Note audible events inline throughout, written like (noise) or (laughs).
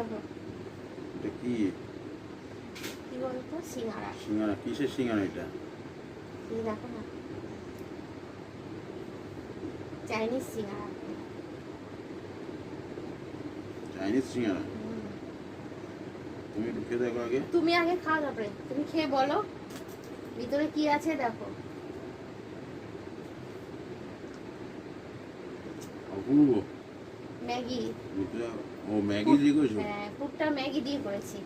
দেখো এটা কি? কি বলতো? সিঙ্গারা। সিঙ্গারা কিসের সিঙ্গারা এটা? এই দেখো না। চাইনিজ সিঙ্গারা। চাইনিজ সিঙ্গারা? তুমি একটু খেয়ে দেখো আগে। তুমি আগে খাও তারপরে। তুমি খেয়ে বলো। ভিতরে কি আছে দেখো। অপূর্ব। ম্যাগি। ভিতরে ও ম্যাগি দিয়ে করেছ হ্যাঁ পুরটা ম্যাগি দিয়ে করেছি।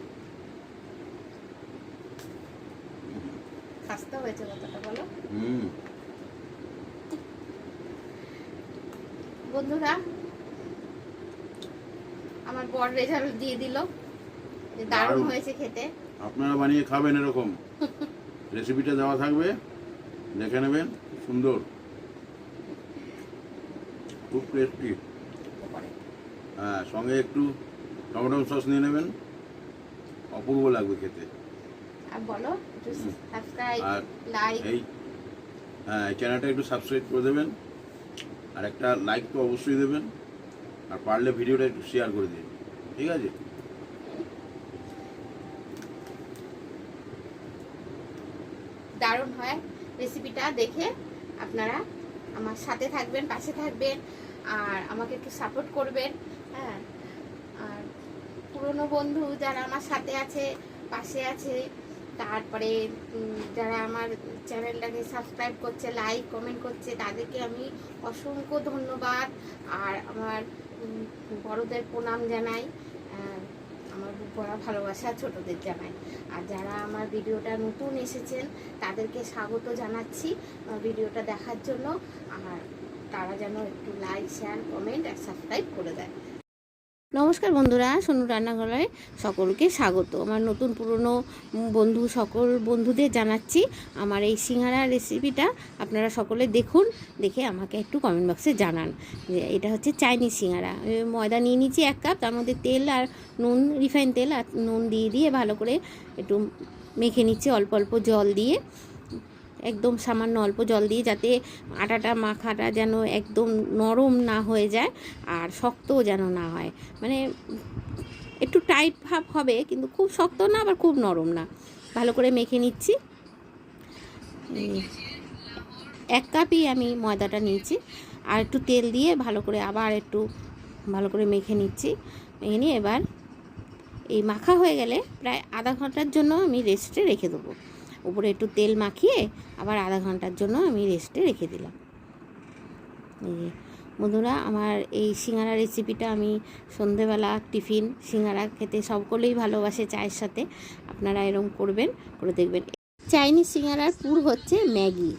খাস্তে হয়েছে কতটা বলো। হুম। বন্ধুরা আমার বর রেজাল্ট দিয়ে দিল। যে দারুণ। হয়েছে খেতে। আপনারা বানিয়ে খাবেন এরকম। (laughs) রেসিপিটা দেওয়া থাকবে দেখে নেবেন সুন্দর। খুব টেস্টি হ্যাঁ সঙ্গে একটু টমেটো সস নিয়ে নেবেন। অপূর্ব লাগবে খেতে। আর বলো সাবস্ক্রাইব লাইক এই হ্যাঁ চ্যানেলটা একটু সাবস্ক্রাইব করে দেবেন। আর একটা লাইক তো অবশ্যই দেবেন। আর পারলে ভিডিওটা একটু শেয়ার করে দিন। ঠিক আছে? দারুণ হয় রেসিপিটা দেখে আপনারা আমার সাথে থাকবেন পাশে থাকবেন আর আমাকে একটু সাপোর্ট করবেন। হ্যাঁ। আর পুরনো বন্ধু যারা আমার সাথে আছে, পাশে আছে, তারপরে যারা আমার চ্যানেলটাকে সাবস্ক্রাইব করছে লাইক কমেন্ট করছে, তাদেরকে আমি অসংখ্য ধন্যবাদ। আর আমার বড়দের প্রণাম জানাই। আমার বুক ভরা ভালোবাসা ছোটদের জানাই। আর যারা আমার ভিডিওটা নতুন এসেছেন, তাদেরকে স্বাগত জানাচ্ছি আমার ভিডিওটা দেখার জন্য। আর তারা যেন একটু লাইক শেয়ার কমেন্ট আর সাবস্ক্রাইব করে দেয়। নমস্কার বন্ধুরা, সোনু রান্নাঘরে সকলকে স্বাগত। আমার নতুন পুরনো বন্ধু, সকল বন্ধুদের জানাচ্ছি আমার এই সিঙ্গারা রেসিপিটা আপনারা সকলে দেখুন, দেখে আমাকে একটু কমেন্ট বক্সে জানান যে এটা হচ্ছে চাইনিজ সিঙ্গারা। ময়দা নিয়ে নিচ্ছি এক কাপ তার মধ্যে তেল আর নুন রিফাইন তেল আর নুন দিয়ে দিয়ে ভালো করে একটু মেখে নিচ্ছি, অল্প অল্প জল দিয়ে। একদম সামান্য অল্প জল দিয়ে যাতে আটাটা মাখাটা যেন একদম নরম না হয়ে যায় আর শক্তও যেন না হয়। মানে একটু টাইট ভাব হবে, কিন্তু খুব শক্ত না, আবার খুব নরম না। ভালো করে মেখে নিচ্ছি। এক কাপই আমি ময়দাটা নিয়েছি। আর একটু তেল দিয়ে ভালো করে আবার একটু ভালো করে মেখে নিচ্ছি। মেখে নিয়ে এবার এই মাখা হয়ে গেলে প্রায় আধা ঘণ্টার জন্য আমি রেস্টে রেখে দেবো। উপরে একটু তেল মাখিয়ে আবার আধা ঘণ্টার জন্য আমি রেস্টে রেখে দিলাম। এই বন্ধুরা, আমার এই সিঙ্গারা রেসিপিটা আমি সন্ধেবেলা টিফিন, সিঙ্গারা খেতে সকলেই ভালোবাসে চায়ের সাথে। আপনারা এরকম করবেন, করে দেখবেন। চাইনিজ সিঙ্গারার পুর হচ্ছে ম্যাগি।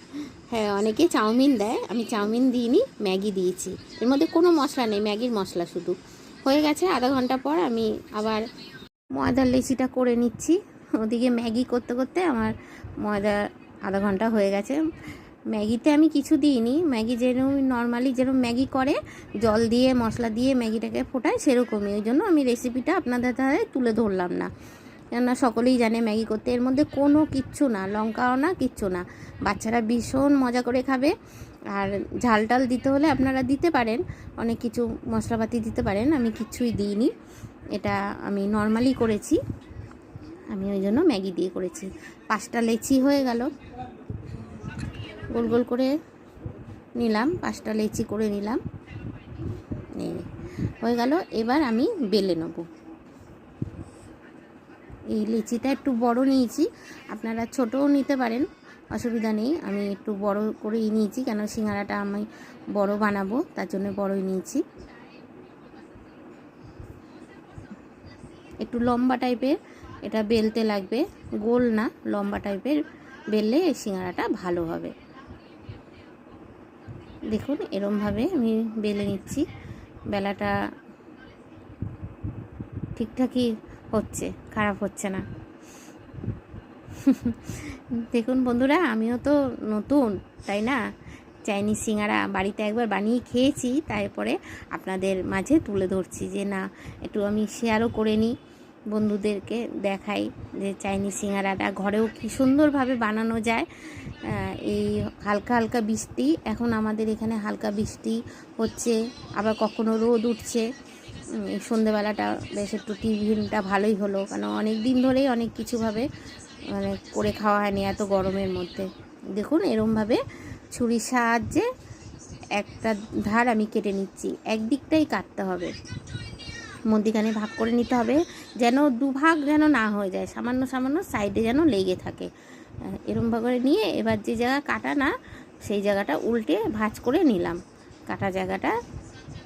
হ্যাঁ অনেকে চাউমিন দেয়, আমি চাউমিন দিইনি, ম্যাগি দিয়েছি। এর মধ্যে কোনো মশলা নেই, ম্যাগির মশলা শুধু। হয়ে গেছে, আধা ঘণ্টা পর আমি আবার ময়দার লেচিটা করে নিচ্ছি। ওদিকে ম্যাগি করতে করতে আমার ময়দা আধা ঘণ্টা হয়ে গেছে। ম্যাগিতে আমি কিছু দিইনি। ম্যাগি যেরকম নর্মালি যেরকম ম্যাগি করে, জল দিয়ে, মশলা দিয়ে ম্যাগিটাকে ফোটায় সেরকমই। ওই জন্য আমি রেসিপিটা আপনাদের ধারে তুলে ধরলাম না। কেননা সকলেই জানে ম্যাগি করতে। এর মধ্যে কোনো কিচ্ছু না, লঙ্কাও না, কিচ্ছু না। বাচ্চারা ভীষণ মজা করে খাবে। আর ঝাল টাল দিতে হলে আপনারা দিতে পারেন। অনেক কিছু মশলাপাতি দিতে পারেন। আমি কিচ্ছুই দিইনি। এটা আমি নর্মালি করেছি। আমি ওই জন্য ম্যাগি দিয়ে করেছি। পাঁচটা লেচি হয়ে গেল। গোল গোল করে নিলাম, পাঁচটা লেচি করে নিলাম। হয়ে গেল, এবার আমি বেলে নেব। এই লিচিটা একটু বড় নিয়েছি, আপনারা ছোটও নিতে পারেন, অসুবিধা নেই। আমি একটু বড় করেই নিয়েছি, কেন সিঙ্গারাটা আমি বড় বানাবো, তার জন্য বড়ই নিয়েছি। একটু লম্বা টাইপের এটা বেলতে লাগবে। গোল না, লম্বা টাইপের বেললে এই সিঙ্গারাটা ভালো হবে। দেখুন, এরমভাবে আমি বেলে নিচ্ছি। বেলাটা ঠিকঠাকই হচ্ছে, খারাপ হচ্ছে না। দেখুন বন্ধুরা, আমিও তো নতুন, তাই না? চাইনিজ সিঙ্গারা বাড়িতে একবার বানিয়ে খেয়েছি, তারপরে আপনাদের মাঝে তুলে ধরছি যে না, একটু আমি শেয়ারও করে নিই। বন্ধুদেরকে দেখাই যে চাইনিজ সিঙ্গারাটা। ঘরেও কি সুন্দরভাবে বানানো যায়। এই হালকা হালকা বৃষ্টি, এখন আমাদের এখানে হালকা বৃষ্টি হচ্ছে, আবার কখনো রোদ উঠছে। সন্ধেবেলাটা বেশ একটু টিফিনটা ভালোই হলো, কারণ অনেক দিন ধরেই অনেক কিছুভাবে মানে করে খাওয়া হয়নি এত গরমের মধ্যে। দেখুন এরমভাবে ছুরির সাহায্যে একটা ধার আমি কেটে নিচ্ছি, একদিকটাই কাটতে হবে। মধ্যিখানে ভাগ করে নিতে হবে যেন দুভাগ যেন না হয়ে যায় সামান্য সামান্য সাইডে যেন লেগে থাকে। আহ, এরম করে নিয়ে এবার যে জায়গা কাটা না সেই জায়গাটা উল্টে ভাঁজ করে নিলাম। কাটা জায়গাটা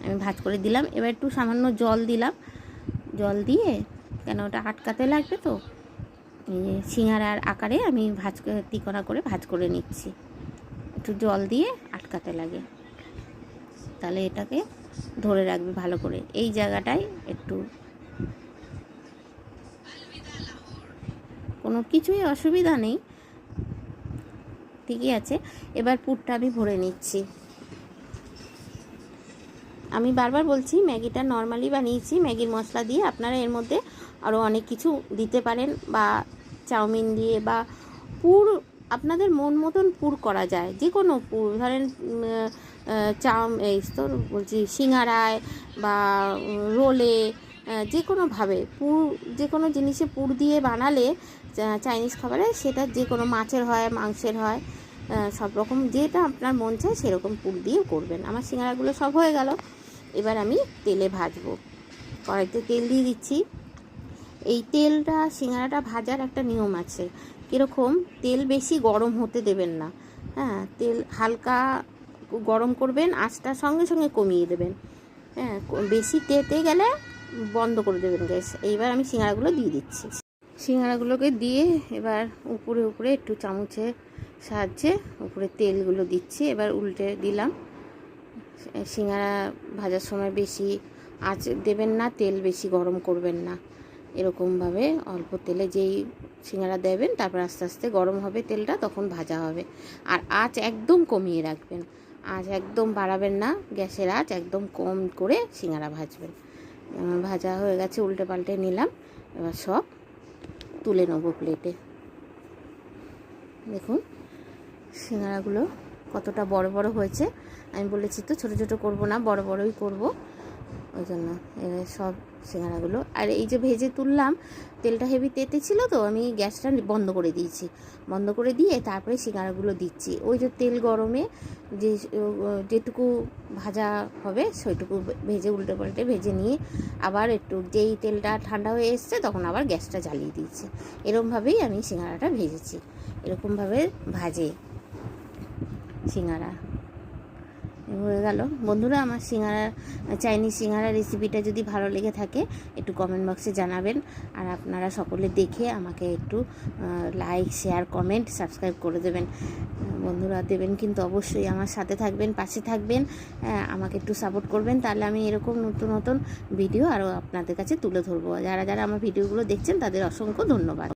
আমি ভাঁজ করে দিলাম। এবার একটু সামান্য জল দিলাম। জল দিয়ে কেন ওটা আটকাতে লাগবে তো? সিঙ্গারার আকারে আমি ভাজ তিকোনা করে ভাজ করে নিচ্ছি। একটু জল দিয়ে আটকাতে লাগে। তাহলে এটাকে ধরে রাখবে ভালো করে। এই জায়গাটায় একটু কোনো কিছুই অসুবিধা নেই। ঠিকই আছে। এবার পুরটা আমি ভরে নিচ্ছি। আমি বারবার বলছি, ম্যাগিটা নর্মালি বানিয়েছি, ম্যাগির মশলা দিয়ে আপনারা এর মধ্যে আরও অনেক কিছু দিতে পারেন বা চাউমিন দিয়ে বা পুর আপনাদের মন মতন পুর করা যায়। যে কোনো পুর, ধরেন চাম, এই তো বলছি সিঙ্গারায় বা রোলে যে কোনোভাবে পুর, যে কোনো জিনিসে পুর দিয়ে বানালে চাইনিজ খাবারে সেটা যে কোনো মাছের হয়, মাংসের হয় সব রকম যেটা আপনার মন চায় সেরকম পুর দিয়ে করবেন। আমার সিঙ্গারাগুলো সব হয়ে গেল। এবার আমি তেলে ভাজবো। কড়াইতে তেল দিয়ে দিচ্ছি। এই তেলটা, সিঙ্গারাটা ভাজার একটা নিয়ম আছে। কীরকম তেল বেশি গরম হতে দেবেন না। হ্যাঁ তেল হালকা গরম করবেন, আঁচটা সঙ্গে সঙ্গে কমিয়ে দেবেন। হ্যাঁ বেশি তেতে গেলে বন্ধ করে দেবেন গ্যাস। এইবার আমি সিঙ্গারাগুলো দিয়ে দিচ্ছি। সিঙ্গারাগুলোকে দিয়ে এবার উপরে উপরে একটু চামচের সাহায্যে উপরে তেলগুলো দিচ্ছি। এবার উল্টে দিলাম। সিঙ্গারা ভাজার সময় বেশি আঁচ দেবেন না, তেল বেশি গরম করবেন না। এরকমভাবে অল্প তেলে যেই সিঙ্গারা দেবেন, তারপর আস্তে আস্তে গরম হবে তেলটা, তখন ভাজা হবে। আর আঁচ একদম কমিয়ে রাখবেন। আঁচ একদম বাড়াবেন না, গ্যাসের আঁচ একদম কম করে সিঙ্গারা ভাজবেন। ভাজা হয়ে গেছে উল্টে পাল্টে নিলাম। এবার সব তুলে নেব প্লেটে। দেখুন, সিঙ্গারাগুলো কতটা বড় বড় হয়েছে। আমি বলেছি তো, ছোট ছোট করব না, বড় বড়ই করব। ওই জন্য সব সিঙ্গারাগুলো। আর এই যে ভেজে তুললাম, তেলটা হেভি তেতে ছিল তো, আমি গ্যাসটা বন্ধ করে দিয়েছি। বন্ধ করে দিয়ে তারপরে সিঙ্গারাগুলো দিচ্ছি। ওই যে তেল গরমে যে যেটুকু ভাজা হবে সেইটুকু ভেজে উল্টে পাল্টে ভেজে নিয়ে আবার একটু যেই তেলটা ঠান্ডা হয়ে এসছে তখন আবার গ্যাসটা জ্বালিয়ে দিয়েছি। এরকমভাবেই আমি সিঙ্গারাটা ভেজেছি। এরকমভাবে ভাজে সিঙ্গারা। হয়ে গেল। বন্ধুরা আমার সিঙ্গারা চাইনিজ সিঙ্গারা রেসিপিটা যদি ভালো লেগে থাকে একটু কমেন্ট বক্সে জানাবেন। আর আপনারা সকলে দেখে আমাকে একটু লাইক শেয়ার কমেন্ট সাবস্ক্রাইব করে দেবেন। বন্ধুরা দেবেন কিন্তু অবশ্যই আমার সাথে থাকবেন পাশে থাকবেন হ্যাঁ, আমাকে একটু সাপোর্ট করবেন। তাহলে আমি এরকম নতুন নতুন ভিডিও আরও আপনাদের কাছে তুলে ধরবো। যারা যারা আমার ভিডিওগুলো দেখছেন তাদের অসংখ্য ধন্যবাদ।